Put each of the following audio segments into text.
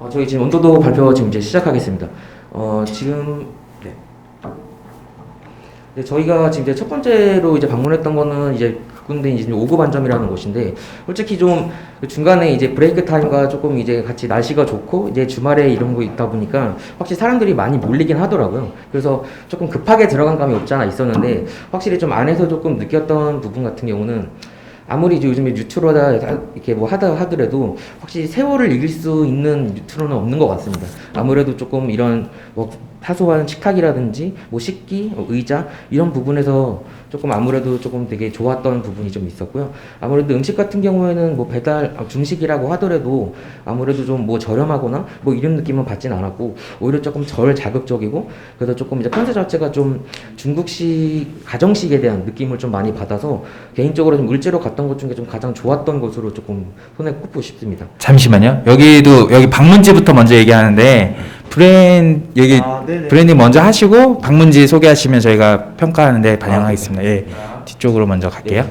어, 저희 지금 온도도 발표 지금 이제 시작하겠습니다. 어, 지금 네. 네, 저희가 지금 이제 첫 번째로 이제 방문했던 거는 이제 군데 이제 오구 반점이라는 곳인데 솔직히 좀그 중간에 이제 브레이크 타임과 조금 이제 같이 날씨가 좋고 이제 주말에 이런 거 있다 보니까 확실히 사람들이 많이 몰리긴 하더라고요. 그래서 조금 급하게 들어간 감이 없지 않아 있었는데 확실히 좀 안에서 조금 느꼈던 부분 같은 경우는 아무리 이제 요즘에 뉴트로다 이렇게 뭐 하다 하더라도 확실히 세월을 이길 수 있는 뉴트로는 없는 것 같습니다. 아무래도 조금 이런 뭐 사소한 식탁이라든지 뭐 식기, 뭐 의자 이런 부분에서 조금 아무래도 조금 되게 좋았던 부분이 좀 있었고요. 아무래도 음식 같은 경우에는 뭐 배달 어, 중식이라고 하더라도 아무래도 좀 뭐 저렴하거나 뭐 이런 느낌은 받진 않았고 오히려 조금 덜 자극적이고 그래서 조금 이제 컨셉 자체가 좀 중국식 가정식에 대한 느낌을 좀 많이 받아서 개인적으로 좀 을지로 갔던 것 중에 좀 가장 좋았던 것으로 조금 손에 꼽고 싶습니다. 잠시만요. 여기도 여기 방문지부터 먼저 얘기하는데 브랜 여기 아, 네네. 브랜딩 먼저 하시고 방문지 소개하시면 저희가 평가하는데 반영하겠습니다. 예. 뒤쪽으로 먼저 갈게요.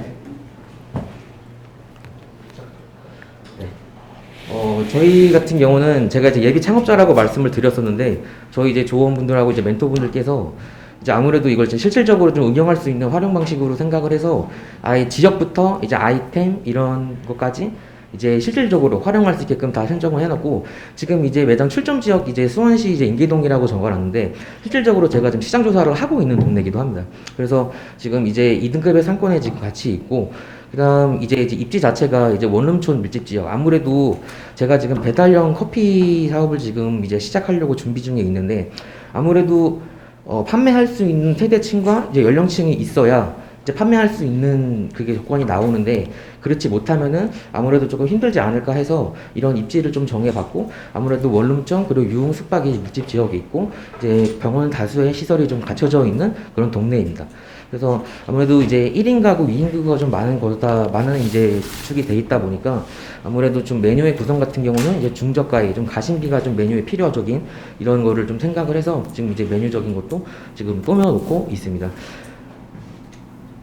어, 저희 같은 경우는 제가 이제 예비 창업자라고 말씀을 드렸었는데 저희 이제 조원분들하고 이제 멘토분들께서 이제 아무래도 이걸 이제 실질적으로 좀 응용할 수 있는 활용 방식으로 생각을 해서 아예 지역부터 이제 아이템 이런 것까지 이제 실질적으로 활용할 수 있게끔 다 선정을 해놨고 지금 이제 매장 출점 지역 이제 수원시 이제 인계동이라고 적어놨는데 실질적으로 제가 지금 시장 조사를 하고 있는 동네이기도 합니다. 그래서 지금 이제 2등급의 상권에 지금 같이 있고 그다음 이제, 이제 입지 자체가 이제 원룸촌 밀집 지역 아무래도 제가 지금 배달형 커피 사업을 지금 이제 시작하려고 준비 중에 있는데 아무래도 어, 판매할 수 있는 세대층과 이제 연령층이 있어야 이제 판매할 수 있는 그게 조건이 나오는데 그렇지 못하면은 아무래도 조금 힘들지 않을까 해서 이런 입지를 좀 정해봤고 아무래도 원룸점 그리고 유흥 숙박이 밀집 지역에 있고 이제 병원 다수의 시설이 좀 갖춰져 있는 그런 동네입니다. 그래서 아무래도 이제 1인 가구, 2인 가구가 좀 많은 거다, 많은 이제 축이 돼 있다 보니까 아무래도 좀 메뉴의 구성 같은 경우는 이제 중저가의 좀 가심비가 좀 메뉴에 필요적인 이런 거를 좀 생각을 해서 지금 이제 메뉴적인 것도 지금 꾸며놓고 있습니다.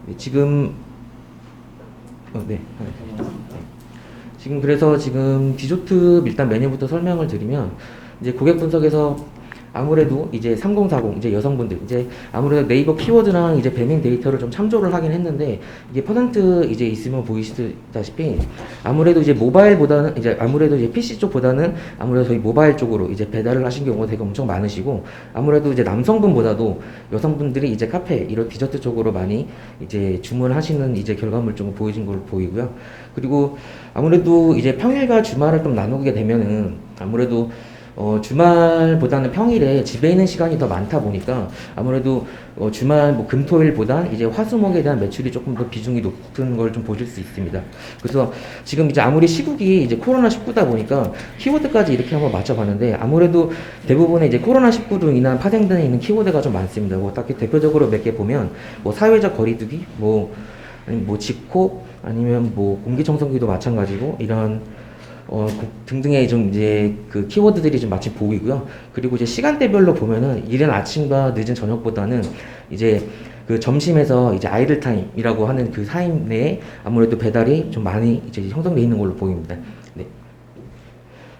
네, 지금 어, 네. 네. 지금 그래서 지금 디저트 일단 메뉴부터 설명을 드리면 이제 고객 분석에서 아무래도 이제 3040 이제 여성분들 이제 아무래도 네이버 키워드랑 이제 배민 데이터를 좀 참조를 하긴 했는데 이게 퍼센트 이제 있으면 보이시다시피 아무래도 이제 모바일보다는 이제 아무래도 이제 PC 쪽보다는 아무래도 저희 모바일 쪽으로 이제 배달을 하신 경우가 되게 엄청 많으시고 아무래도 이제 남성분보다도 여성분들이 이제 카페 이런 디저트 쪽으로 많이 이제 주문하시는 이제 결과물 좀 보여진 걸로 보이고요. 그리고 아무래도 이제 평일과 주말을 좀 나누게 되면은 아무래도 어, 주말보다는 평일에 집에 있는 시간이 더 많다 보니까 아무래도 어, 주말 뭐 금토일보다 이제 화수목에 대한 매출이 조금 더 비중이 높은 걸 좀 보실 수 있습니다. 그래서 지금 이제 아무리 시국이 이제 코로나 19다 보니까 키워드까지 이렇게 한번 맞춰봤는데 아무래도 대부분의 이제 코로나 19로 인한 파생되어 있는 키워드가 좀 많습니다. 뭐 딱히 대표적으로 몇 개 보면 뭐 사회적 거리두기, 뭐 아니면 뭐 집콕 아니면 뭐 공기청정기도 마찬가지고 이런 어, 그 등등의 좀 이제 그 키워드들이 좀 마침 보이고요. 그리고 이제 시간대별로 보면은 이른 아침과 늦은 저녁보다는 이제 그 점심에서 이제 아이들 타임이라고 하는 그 타임 내에 아무래도 배달이 좀 많이 이제 형성돼 있는 걸로 보입니다. 네.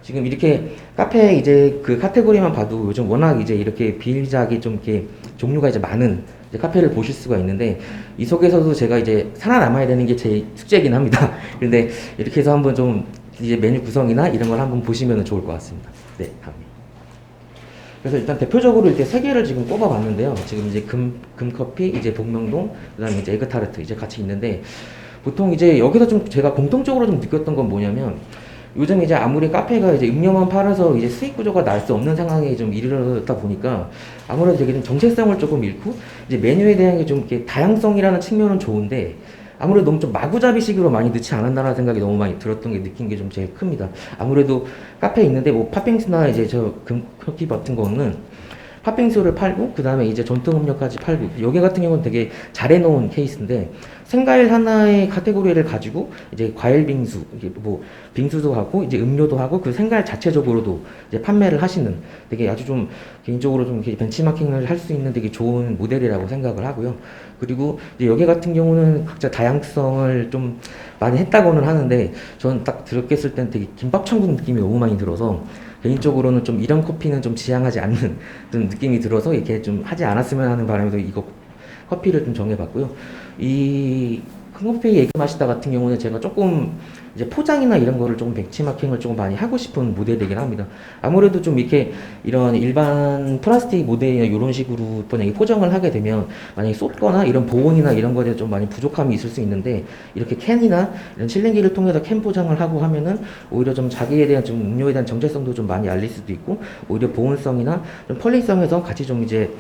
지금 이렇게 카페 이제 그 카테고리만 봐도 요즘 워낙 이제 이렇게 비일작이 좀 이렇게 종류가 이제 많은 이제 카페를 보실 수가 있는데 이 속에서도 제가 이제 살아남아야 되는 게 제 숙제이긴 합니다. 그런데 이렇게 해서 한번 좀 이제 메뉴 구성이나 이런 걸 한번 보시면 좋을 것 같습니다. 네. 그래서 일단 대표적으로 이렇게 세 개를 지금 꼽아봤는데요. 지금 이제 금, 금커피, 이제 복명동, 그 다음에 이제 에그타르트 이제 같이 있는데 보통 이제 여기서 좀 제가 공통적으로 좀 느꼈던 건 뭐냐면 요즘 이제 아무리 카페가 이제 음료만 팔아서 이제 수익 구조가 날 수 없는 상황에 좀 이르렀다 보니까 아무래도 되게 좀 정체성을 조금 잃고 이제 메뉴에 대한 게 좀 이렇게 다양성이라는 측면은 좋은데 아무래도 너무 좀 마구잡이식으로 많이 넣지 않았나라는 생각이 너무 많이 들었던 게 느낀 게 좀 제일 큽니다. 아무래도 카페에 있는데 뭐 팥빙수나 이제 저 금커피 같은 거는 팥빙수를 팔고 그 다음에 이제 전통 음료까지 팔고 여기 같은 경우는 되게 잘 해놓은 케이스인데 생과일 하나의 카테고리를 가지고 이제 과일 빙수, 이게 뭐 빙수도 하고 이제 음료도 하고 그 생과일 자체적으로도 이제 판매를 하시는 되게 아주 좀 개인적으로 좀 벤치마킹을 할 수 있는 되게 좋은 모델이라고 생각을 하고요. 그리고 이제 여기 같은 경우는 각자 다양성을 좀 많이 했다고는 하는데 저는 딱 들었겠을 땐 되게 김밥 천국 느낌이 너무 많이 들어서 개인적으로는 좀 이런 커피는 좀 지향하지 않는 그런 느낌이 들어서 이렇게 좀 하지 않았으면 하는 바람에서 이거 커피를 좀 정해봤고요. 이 큰커피 얘기 마시다 같은 경우는 제가 조금 이제 포장이나 이런 거를 조금 벤치마킹을 조금 많이 하고 싶은 모델이긴 합니다. 아무래도 좀 이렇게 이런 일반 플라스틱 모델이나 이런 식으로 만약에 포장을 하게 되면 만약에 쏟거나 이런 보온이나 이런 거에 좀 많이 부족함이 있을 수 있는데 이렇게 캔이나 이런 실링기를 통해서 캔 포장을 하고 하면은 오히려 좀 자기에 대한 좀 음료에 대한 정체성도 좀 많이 알릴 수도 있고 오히려 보온성이나 좀 펄링성에서 같이 좀 이제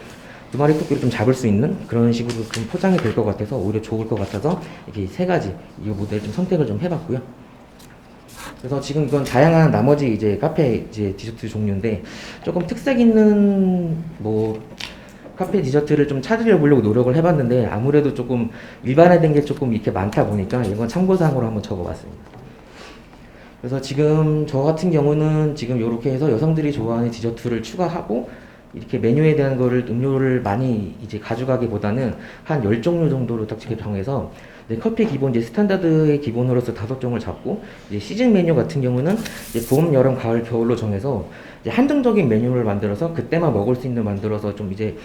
두 마리 토끼를 좀 잡을 수 있는 그런 식으로 좀 포장이 될 것 같아서 오히려 좋을 것 같아서 이렇게 세 가지 이 모델 좀 선택을 좀 해봤고요. 그래서 지금 이건 다양한 나머지 이제 카페 이제 디저트 종류인데 조금 특색 있는 뭐 카페 디저트를 좀 찾으려고 노력을 해봤는데 아무래도 조금 일반화된 게 조금 이렇게 많다 보니까 이건 참고사항으로 한번 적어봤습니다. 그래서 지금 저 같은 경우는 지금 이렇게 해서 여성들이 좋아하는 디저트를 추가하고 이렇게 메뉴에 대한 거를 음료를 많이 이제 가져가기보다는 한 10종류 정도로 딱 정해서 커피 기본 이제 스탠다드의 기본으로서 다섯 종을 잡고 이제 시즌 메뉴 같은 경우는 이제 봄, 여름, 가을, 겨울로 정해서 이제 한정적인 메뉴를 만들어서 그때만 먹을 수 있는 만들어서 좀 이제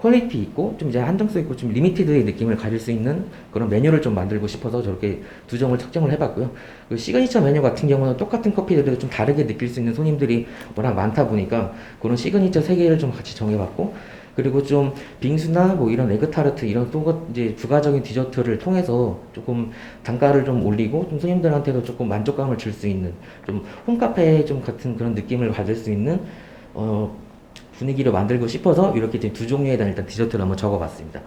퀄리티 있고 좀 이제 한정성 있고 좀 리미티드의 느낌을 가질 수 있는 그런 메뉴를 좀 만들고 싶어서 저렇게 두 종을 책정을 해봤고요. 그 시그니처 메뉴 같은 경우는 똑같은 커피들도 좀 다르게 느낄 수 있는 손님들이 워낙 많다 보니까 그런 시그니처 세 개를 좀 같이 정해봤고 그리고 좀 빙수나 뭐 이런 에그타르트 이런 또 이제 부가적인 디저트를 통해서 조금 단가를 좀 올리고 좀 손님들한테도 조금 만족감을 줄 수 있는 좀 홈카페 좀 같은 그런 느낌을 받을 수 있는 어 분위기를 만들고 싶어서 이렇게 두 종류에 대한 일단 디저트를 한번 적어봤습니다.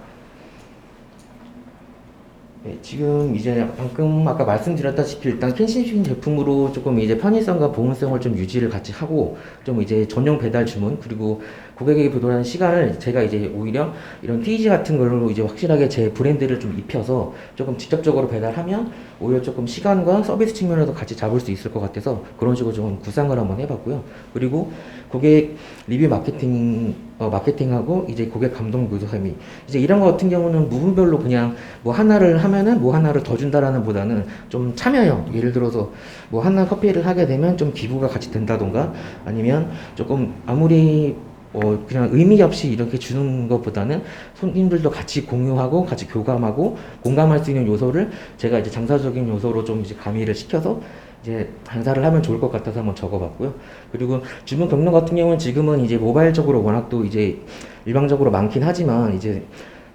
네, 지금 이제 방금 아까 말씀드렸다시피 일단 캔싱 제품으로 조금 이제 편의성과 보온성을 좀 유지를 같이 하고 좀 이제 전용 배달 주문 그리고 고객에게 배달하는 시간을 제가 이제 오히려 이런 TG 같은 걸로 이제 확실하게 제 브랜드를 좀 입혀서 조금 직접적으로 배달하면 오히려 조금 시간과 서비스 측면에서 같이 잡을 수 있을 것 같아서 그런 식으로 좀 구상을 한번 해봤고요. 그리고 고객 리뷰 마케팅 어, 마케팅하고 이제 고객 감동 묘사함이 이제 이런 거 같은 경우는 부분별로 그냥 뭐 하나를 하면은 뭐 하나를 더 준다라는 보다는 좀 참여형 예를 들어서 뭐 하나 커피를 하게 되면 좀 기부가 같이 된다던가 아니면 조금 아무리 어 그냥 의미 없이 이렇게 주는 것보다는 손님들도 같이 공유하고 같이 교감하고 공감할 수 있는 요소를 제가 이제 장사적인 요소로 좀 이제 가미를 시켜서 이제 장사를 하면 좋을 것 같아서 한번 적어봤고요. 그리고 주문 경로 같은 경우는 지금은 이제 모바일적으로 워낙 또 이제 일방적으로 많긴 하지만 이제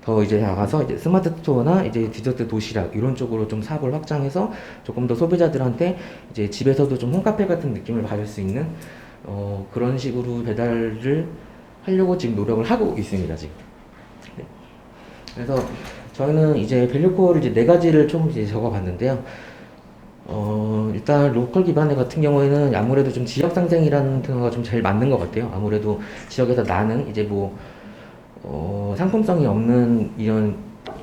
더 이제 나가서 이제 스마트 스토어나 이제 디저트 도시락 이런 쪽으로 좀 사업을 확장해서 조금 더 소비자들한테 이제 집에서도 좀 홈카페 같은 느낌을 받을 수 있는 어 그런 식으로 배달을 하려고 지금 노력을 하고 있습니다 지금. 네. 그래서 저희는 이제 밸류코어를 이제 네 가지를 총 이제 적어봤는데요. 어, 일단 로컬 기반의 같은 경우에는 아무래도 좀 지역 상생이라는 거가 좀 제일 맞는 것 같아요. 아무래도 지역에서 나는 이제 뭐, 어, 상품성이 없는 이런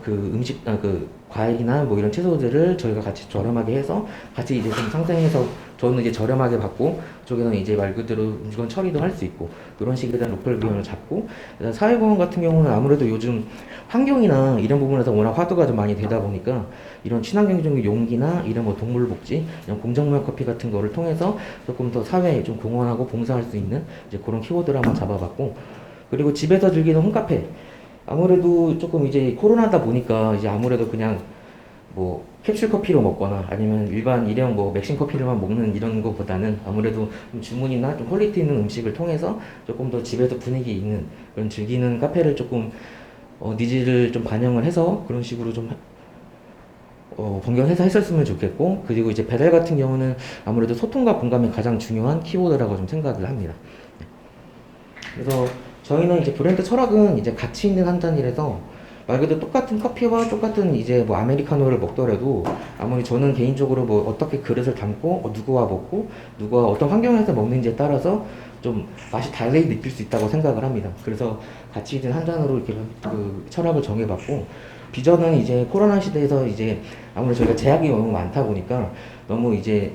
그 음식, 아, 그 과일이나 뭐 이런 채소들을 저희가 같이 저렴하게 해서 같이 이제 좀 상생해서 저는 이제 저렴하게 받고 저기는 이제 말 그대로 음식은 처리도 할 수 있고 그런 식에 대한 로컬 비용을 잡고 사회공헌 같은 경우는 아무래도 요즘 환경이나 이런 부분에서 워낙 화두가 좀 많이 되다 보니까 이런 친환경적인 용기나 이런 뭐 동물복지 이런 공정무역 커피 같은 거를 통해서 조금 더 사회에 좀 공헌하고 봉사할 수 있는 이제 그런 키워드를 한번 잡아봤고 그리고 집에서 즐기는 홈카페. 아무래도 조금 이제 코로나다 보니까 이제 아무래도 그냥 뭐 캡슐 커피로 먹거나 아니면 일반 일회용 뭐 맥심 커피를만 먹는 이런 거보다는 아무래도 좀 주문이나 좀 퀄리티 있는 음식을 통해서 조금 더 집에서 분위기 있는 그런 즐기는 카페를 조금 어, 니즈를 좀 반영을 해서 그런 식으로 좀 어, 변경해서 했었으면 좋겠고 그리고 이제 배달 같은 경우는 아무래도 소통과 공감이 가장 중요한 키워드라고 좀 생각을 합니다. 그래서 저희는 이제 브랜드 철학은 이제 가치 있는 한 잔이라서 말 그대로 똑같은 커피와 똑같은 이제 뭐 아메리카노를 먹더라도 아무리 저는 개인적으로 뭐 어떻게 그릇을 담고 어, 누구와 먹고 누가 어떤 환경에서 먹는지에 따라서 좀 맛이 달리 느낄 수 있다고 생각을 합니다. 그래서 가치 있는 한 잔으로 이렇게 그 철학을 정해봤고 비전은 이제 코로나 시대에서 이제 아무래도 저희가 제약이 너무 많다 보니까 너무 이제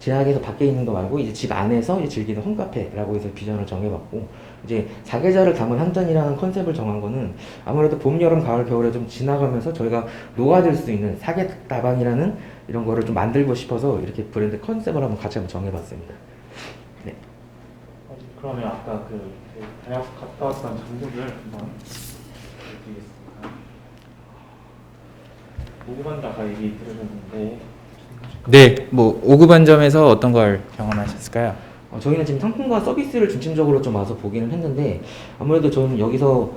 제약에서 밖에 있는 거 말고 이제 집 안에서 이제 즐기는 홈카페라고 해서 비전을 정해봤고 이제 사계절을 담은 한 잔이라는 컨셉을 정한 거는 아무래도 봄, 여름, 가을, 겨울에 좀 지나가면서 저희가 녹아들 수 있는 사계 다방이라는 이런 거를 좀 만들고 싶어서 이렇게 브랜드 컨셉을 한번 같이 한번 정해봤습니다. 어, 그러면 아까 그, 그 대학 갔다 왔던 장소들 한번 보여드리겠습니다. 오구반도 아까 얘기 들으셨는데 네, 뭐 5급 반점에서 어떤 걸 경험하셨을까요? 어, 저희는 지금 상품과 서비스를 중심적으로 좀 와서 보기는 했는데 아무래도 저는 여기서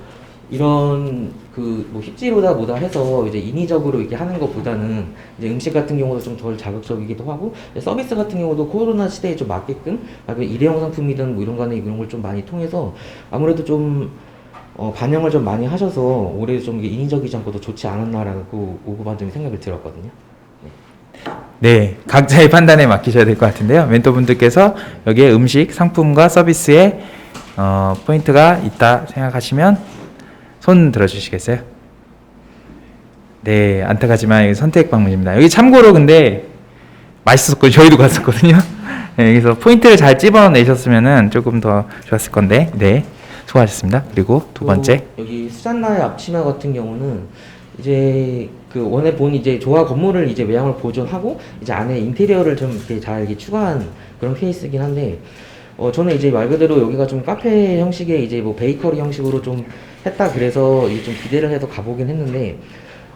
이런 그뭐 힙지로다 뭐다 해서 이제 인위적으로 이렇게 하는 것보다는 이제 음식 같은 경우도 좀 덜 자극적이기도 하고 서비스 같은 경우도 코로나 시대에 좀 맞게끔 아, 그 일회용 상품이든 뭐 이런 거는 이런 걸 좀 많이 통해서 아무래도 좀 어, 반영을 좀 많이 하셔서 올해 좀 이게 인위적이지 않고 더 좋지 않았나라고 오고 반점이 생각이 들었거든요. 네, 각자의 판단에 맡기셔야 될 것 같은데요. 멘토분들께서 여기에 음식, 상품과 서비스에 어, 포인트가 있다 생각하시면 손 들어주시겠어요? 네, 안타깝지만 여기 선택 방문입니다. 여기 참고로 근데 맛있었고 저희도 갔었거든요. 네, 여기서 포인트를 잘 집어내셨으면은 조금 더 좋았을 건데, 네, 수고하셨습니다. 그리고 두 번째, 또 여기 수잔나의 앞치마 같은 경우는 이제 그 원래 본 이제 조화 건물을 이제 외양을 보존하고 이제 안에 인테리어를 좀 이렇게 잘 이렇게 추가한 그런 케이스긴 한데 어 저는 이제 말 그대로 여기가 좀 카페 형식의 이제 뭐 베이커리 형식으로 좀 했다 그래서 이게 좀 기대를 해서 가보긴 했는데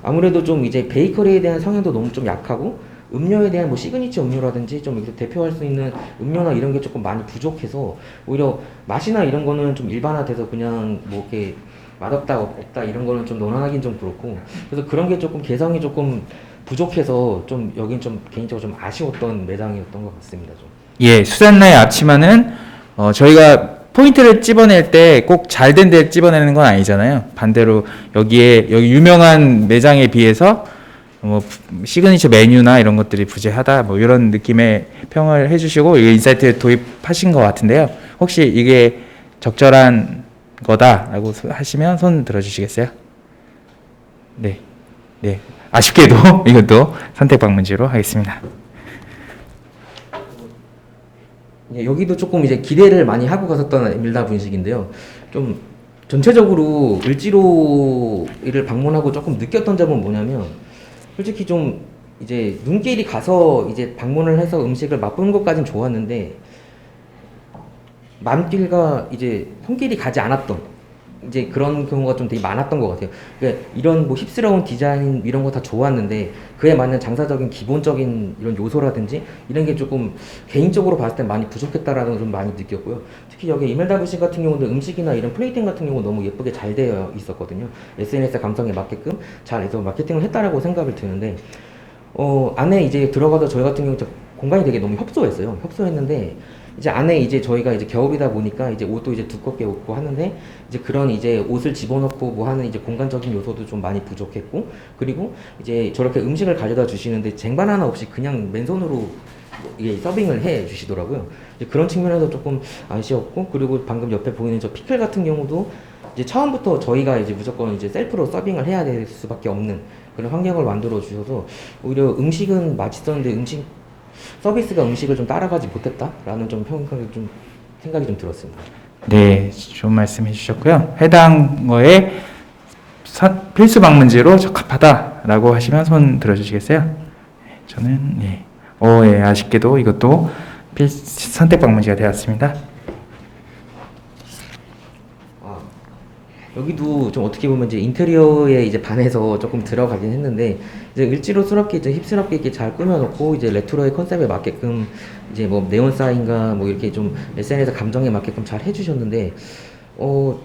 아무래도 좀 이제 베이커리에 대한 성향도 너무 좀 약하고 음료에 대한 뭐 시그니처 음료라든지 좀 이렇게 대표할 수 있는 음료나 이런 게 조금 많이 부족해서 오히려 맛이나 이런 거는 좀 일반화돼서 그냥 뭐 이렇게 맛없다 없다 이런 거는 좀 논하긴 좀 그렇고 그래서 그런 게 조금 개성이 조금 부족해서 좀 여긴 좀 개인적으로 좀 아쉬웠던 매장이었던 것 같습니다 좀. 예, 수잔나의 앞치마는 어, 저희가 포인트를 집어낼 때 꼭 잘된 데를 집어내는 건 아니잖아요. 반대로 여기에 여기 유명한 매장에 비해서 뭐 부- 시그니처 메뉴나 이런 것들이 부재하다 뭐 이런 느낌의 평을 해주시고 이 인사이트 도입하신 것 같은데요. 혹시 이게 적절한 거다라고 소- 하시면 손 들어주시겠어요? 네, 네. 아쉽게도 이것도 선택 방문지로 하겠습니다. 예, 여기도 조금 이제 기대를 많이 하고 갔었던 에밀다 분식인데요. 좀 전체적으로 을지로를 방문하고 조금 느꼈던 점은 뭐냐면 솔직히 좀 이제 눈길이 가서 이제 방문을 해서 음식을 맛보는 것까진 좋았는데 맘길과 이제 손길이 가지 않았던 이제 그런 경우가 좀 되게 많았던 것 같아요. 그러니까 이런 뭐 힙스러운 디자인 이런 거 다 좋았는데 그에 맞는 장사적인 기본적인 이런 요소라든지 이런 게 조금 개인적으로 봤을 때 많이 부족했다라는 걸 좀 많이 느꼈고요. 특히 여기 이멜다 브식 같은 경우도 음식이나 이런 플레이팅 같은 경우 너무 예쁘게 잘 되어 있었거든요. SNS 감성에 맞게끔 잘 해서 마케팅을 했다라고 생각을 드는데 어 안에 이제 들어가서 저희 같은 경우 공간이 되게 너무 협소했어요. 협소했는데 이제 안에 이제 저희가 이제 겨울이다 보니까 이제 옷도 이제 두껍게 입고 하는데 이제 그런 이제 옷을 집어넣고 뭐 하는 이제 공간적인 요소도 좀 많이 부족했고 그리고 이제 저렇게 음식을 가져다 주시는데 쟁반 하나 없이 그냥 맨손으로 이게 서빙을 해 주시더라고요. 이제 그런 측면에서 조금 아쉬웠고 그리고 방금 옆에 보이는 저 피클 같은 경우도 이제 처음부터 저희가 이제 무조건 이제 셀프로 서빙을 해야 될 수밖에 없는 그런 환경을 만들어 주셔서 오히려 음식은 맛있었는데 음식 서비스가 음식을 좀 따라가지 못했다라는 좀 평가를 좀 생각이 좀 들었습니다. 네, 좋은 말씀 해 주셨고요. 해당 거에 사- 필수 방문지로 적합하다라고 하시면 손 들어주시겠어요? 네, 저는 예, 어, 예, 아쉽게도 이것도 필 선택 방문지가 되었습니다. 여기도 좀 어떻게 보면 이제 인테리어에 이제 반해서 조금 들어가긴 했는데 이제 을지로스럽게 이제 힙스럽게 이렇게 잘 꾸며놓고 이제 레트로의 컨셉에 맞게끔 이제 뭐 네온 사인과 뭐 이렇게 좀 SNS 감정에 맞게끔 잘 해주셨는데 어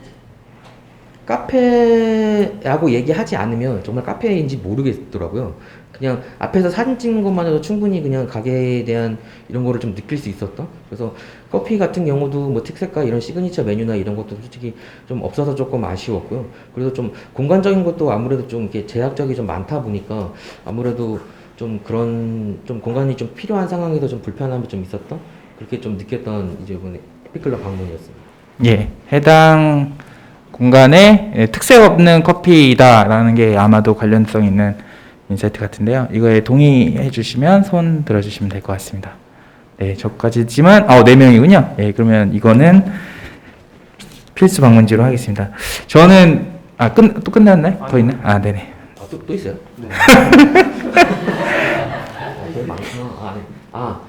카페라고 얘기하지 않으면 정말 카페인지 모르겠더라고요. 그냥 앞에서 사진 찍는 것만 해도 충분히 그냥 가게에 대한 이런 거를 좀 느낄 수 있었던. 그래서 커피 같은 경우도 뭐 특색과 이런 시그니처 메뉴나 이런 것도 솔직히 좀 없어서 조금 아쉬웠고요. 그래서 좀 공간적인 것도 아무래도 좀 이렇게 제약적이 좀 많다 보니까 아무래도 좀 그런 좀 공간이 좀 필요한 상황에서 좀 불편함이 좀 있었던 그렇게 좀 느꼈던 이제 이번에 피클럽 방문이었습니다. 예, 해당 공간에 예, 특색 없는 커피다라는 게 아마도 관련성 있는 인사이트 같은데요. 이거에 동의해 주시면 손 들어 주시면 될 것 같습니다. 네, 저까지지만 어, 네 명이군요. 예, 그러면 이거는 필수 방문지로 하겠습니다. 저는 아, 끝, 또 끝났나요? 더 있나? 아, 네네. 아, 또, 또 있어요? 네. 아, 되게. 아, 네. 아,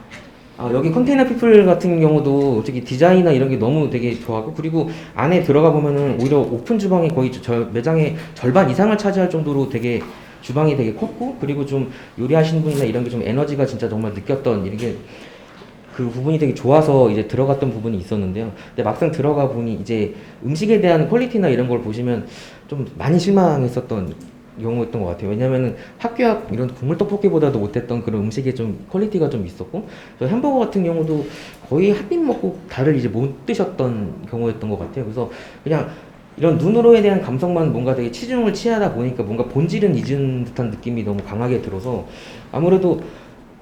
아, 여기 컨테이너 피플 같은 경우도 솔직히 디자인이나 이런 게 너무 되게 좋아하고 그리고 안에 들어가 보면은 오히려 오픈 주방이 거의 저- 저 매장의 절반 이상을 차지할 정도로 되게 주방이 되게 컸고 그리고 좀 요리하시는 분이나 이런 게 좀 에너지가 진짜 정말 느꼈던 이런 게그 부분이 되게 좋아서 이제 들어갔던 부분이 있었는데요. 근데 막상 들어가 보니 이제 음식에 대한 퀄리티나 이런 걸 보시면 좀 많이 실망했었던 경우였던 것 같아요. 왜냐면은 학교 앞 이런 국물 떡볶이보다도 못했던 그런 음식에 좀 퀄리티가 좀 있었고, 저 햄버거 같은 경우도 거의 한 입 먹고 다를 이제 못 드셨던 경우였던 것 같아요. 그래서 그냥 이런 눈으로에 대한 감성만 뭔가 되게 치중을 취하다 보니까 뭔가 본질은 잊은 듯한 느낌이 너무 강하게 들어서 아무래도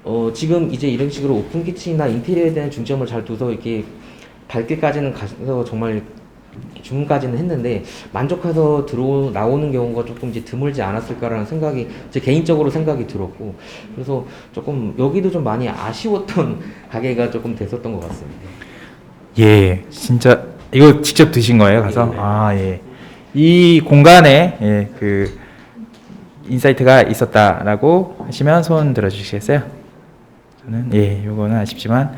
어 지금 이제 이런 식으로 오픈 키친이나 인테리어에 대한 중점을 잘 둬서 이렇게 밝게까지는 가서 정말 주문까지는 했는데 만족해서 들어 나오는 경우가 조금 이제 드물지 않았을까라는 생각이 제 개인적으로 생각이 들었고 그래서 조금 여기도 좀 많이 아쉬웠던 가게가 조금 됐었던 것 같습니다. 예, 진짜 이거 직접 드신 거예요, 가서? 네. 아, 예. 이 공간에 예, 그 인사이트가 있었다라고 하시면 손 들어 주시겠어요? 저는 예, 요거는 아쉽지만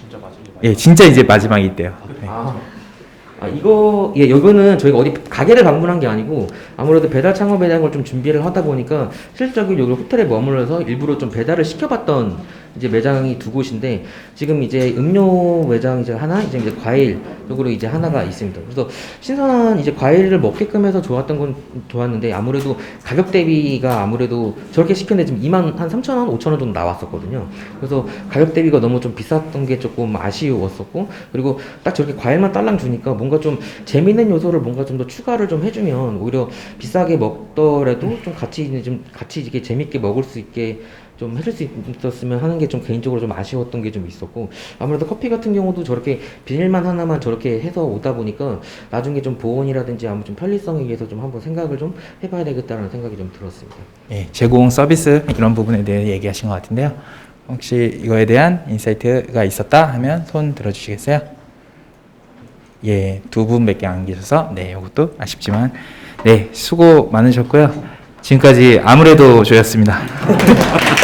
진짜 마지막. 예, 진짜 이제 마지막이 있대요. 네. 아, 아 이거 예 여기는 저희가 어디 가게를 방문한 게 아니고 아무래도 배달 창업에 대한 걸 좀 준비를 하다 보니까 실질적으로 여기 호텔에 머물러서 일부러 좀 배달을 시켜봤던 이제 매장이 두 곳인데 지금 이제 음료 매장 이제 하나 이제 이제 과일 쪽으로 이제 하나가 있습니다. 그래서 신선한 이제 과일을 먹게끔 해서 좋았던 건 좋았는데 아무래도 가격 대비가 아무래도 저렇게 시켰는데 지금 2만 한 3천 원, 5천 원 정도 나왔었거든요. 그래서 가격 대비가 너무 좀 비쌌던 게 조금 아쉬웠었고 그리고 딱 저렇게 과일만 딸랑 주니까 뭔가 좀 재밌는 요소를 뭔가 좀 더 추가를 좀 해주면 오히려 비싸게 먹더라도 좀 같이 좀 같이 이렇게 재밌게 먹을 수 있게 좀 해줄 수 있었으면 하는 게 좀 개인적으로 좀 아쉬웠던 게 좀 있었고 아무래도 커피 같은 경우도 저렇게 비닐만 하나만 저렇게 해서 오다 보니까 나중에 좀 보온이라든지 아무 좀 편리성에 의해서 좀 한번 생각을 좀 해봐야 되겠다는 생각이 좀 들었습니다. 예, 제공 서비스 이런 부분에 대해 얘기하신 것 같은데요. 혹시 이거에 대한 인사이트가 있었다 하면 손 들어 주시겠어요? 예, 두 분밖에 안 계셔서 네, 이것도 아쉽지만 네, 수고 많으셨고요. 지금까지 아무래도 조였습니다.